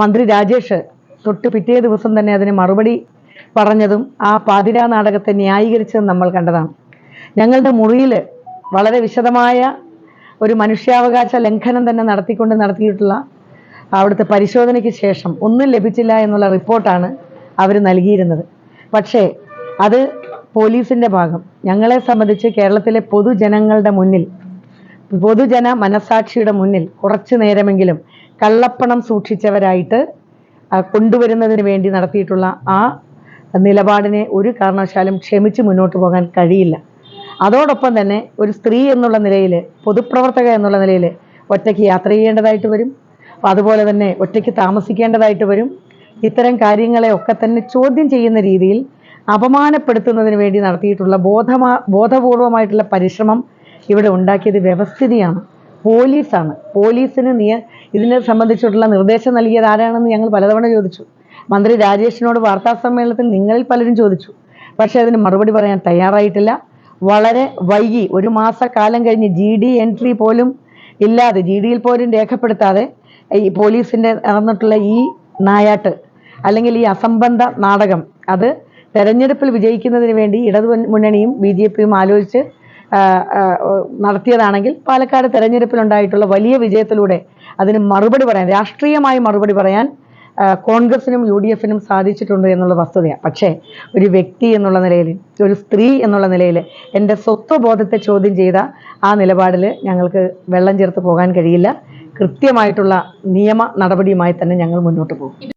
മന്ത്രി രാജേഷ് തൊട്ട് പിറ്റേ ദിവസം തന്നെ അതിന് മറുപടി പറഞ്ഞതും ആ പാതിരാ നാടകത്തെ ന്യായീകരിച്ചതും നമ്മൾ കണ്ടതാണ്. ഞങ്ങളുടെ മുറിയിൽ വളരെ വിശദമായ ഒരു മനുഷ്യാവകാശ ലംഘനം തന്നെ നടത്തിക്കൊണ്ട് നടത്തിയിട്ടുള്ള അവിടുത്തെ പരിശോധനയ്ക്ക് ശേഷം ഒന്നും ലഭിച്ചില്ല എന്നുള്ള റിപ്പോർട്ടാണ് അവർ നൽകിയിരുന്നത്. പക്ഷേ അത് പോലീസിന്റെ ഭാഗം. ഞങ്ങളെ സംബന്ധിച്ച് കേരളത്തിലെ പൊതുജനങ്ങളുടെ മുന്നിൽ പൊതുജന മനസാക്ഷിയുടെ മുന്നിൽ കുറച്ചു നേരമെങ്കിലും കള്ളപ്പണം സൂക്ഷിച്ചവരായിട്ട് കൊണ്ടുവരുന്നതിന് വേണ്ടി നടത്തിയിട്ടുള്ള ആ നിലപാടിനെ ഒരു കാരണവശാലും ക്ഷമിച്ച് മുന്നോട്ട് പോകാൻ കഴിയില്ല. അതോടൊപ്പം തന്നെ ഒരു സ്ത്രീ എന്നുള്ള നിലയിൽ പൊതുപ്രവർത്തക എന്നുള്ള നിലയിൽ ഒറ്റയ്ക്ക് യാത്ര ചെയ്യേണ്ടതായിട്ട് വരും. അതുപോലെ തന്നെ ഒറ്റയ്ക്ക് താമസിക്കേണ്ടതായിട്ട് വരും. ഇത്തരം കാര്യങ്ങളെ ഒക്കെ തന്നെ ചോദ്യം ചെയ്യുന്ന രീതിയിൽ അപമാനപ്പെടുത്തുന്നതിന് വേണ്ടി നടത്തിയിട്ടുള്ള ബോധമാ ബോധപൂർവമായിട്ടുള്ള പരിശ്രമം ഇവിടെ ഉണ്ടാക്കിയത് വ്യവസ്ഥിതിയാണ്. പോലീസാണ്. പോലീസിന് നിയ ഇതിനെ സംബന്ധിച്ചിട്ടുള്ള നിർദ്ദേശം നൽകിയത് ആരാണെന്ന് ഞങ്ങൾ പലതവണ ചോദിച്ചു. മന്ത്രി രാജേഷിനോട് വാർത്താ സമ്മേളനത്തിൽ നിങ്ങളിൽ പലരും ചോദിച്ചു. പക്ഷേ അതിന് മറുപടി പറയാൻ തയ്യാറായിട്ടില്ല. വളരെ വൈകി ഒരു മാസക്കാലം കഴിഞ്ഞ് ജി ഡി എൻട്രി പോലും ഇല്ലാതെ ജി ഡിയിൽ പോലും രേഖപ്പെടുത്താതെ ഈ പോലീസിന്റെ നടന്നിട്ടുള്ള ഈ നായാട്ട് അല്ലെങ്കിൽ ഈ അസംബന്ധ നാടകം അത് തെരഞ്ഞെടുപ്പിൽ വിജയിക്കുന്നതിന് വേണ്ടി ഇടതു മുന്നണിയും ബി ജെ പിയും ആലോചിച്ച് നടത്തിയതാണെങ്കിൽ പാലക്കാട് തെരഞ്ഞെടുപ്പിലുണ്ടായിട്ടുള്ള വലിയ വിജയത്തിലൂടെ അതിന് മറുപടി പറയാൻ രാഷ്ട്രീയമായി മറുപടി പറയാൻ കോൺഗ്രസിനും യു ഡി എഫിനും സാധിച്ചിട്ടുണ്ട് എന്നുള്ള വസ്തുതയാണ്. പക്ഷേ ഒരു വ്യക്തി എന്നുള്ള നിലയിൽ ഒരു സ്ത്രീ എന്നുള്ള നിലയിൽ എന്റെ സ്വത്വബോധത്തെ ചോദ്യം ചെയ്ത ആ നിലപാടിൽ ഞങ്ങൾക്ക് വെള്ളം ചേർത്ത് പോകാൻ കഴിയില്ല. കൃത്യമായിട്ടുള്ള നിയമ നടപടിയുമായി തന്നെ ഞങ്ങൾ മുന്നോട്ട് പോകും.